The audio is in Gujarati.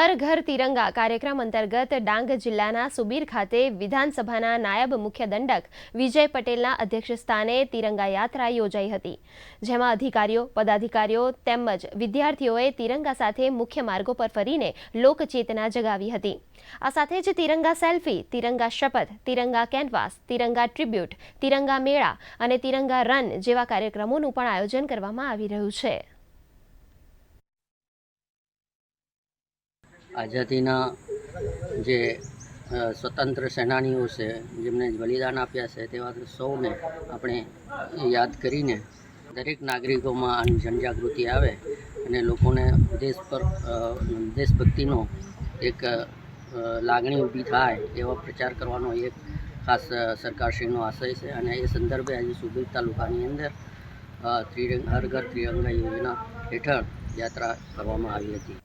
હર ઘર તિરંગા કાર્યક્રમ અંતર્ગત ડાંગ જિલ્લાના સુબીર ખાતે વિધાનસભાના નાયબ મુખ્ય દંડક વિજય પટેલના અધ્યક્ષસ્થાને તિરંગા યાત્રા યોજાઈ હતી, જેમાં અધિકારીઓ, પદાધિકારીઓ તેમજ વિદ્યાર્થીઓએ તિરંગા સાથે મુખ્ય માર્ગો પર ફરીને લોકચેતના જગાવી હતી. આ સાથે જ તિરંગા સેલ્ફી, તિરંગા શપથ, તિરંગા કેનવાસ, તિરંગા ટ્રિબ્યુટ, તિરંગા મેળા અને તિરંગા રન જેવા કાર્યક્રમોનું પણ આયોજન કરવામાં આવી રહ્યું છે. આઝાદીના જે સ્વતંત્ર સેનાનીઓ છે, જેમને બલિદાન આપ્યા છે, તેવા સૌને આપણે યાદ કરીને દરેક નાગરિકોમાં આની જનજાગૃતિ આવે અને લોકોને દેશ પર દેશભક્તિનો એક લાગણી ઊભી થાય એવો પ્રચાર કરવાનો એક ખાસ સરકારશ્રીનો આશય છે. અને એ સંદર્ભે આજે સુબીર તાલુકાની અંદર ત્રિરંગ, હર ઘર ત્રિરંગા યોજના હેઠળ યાત્રા કરવામાં આવી હતી.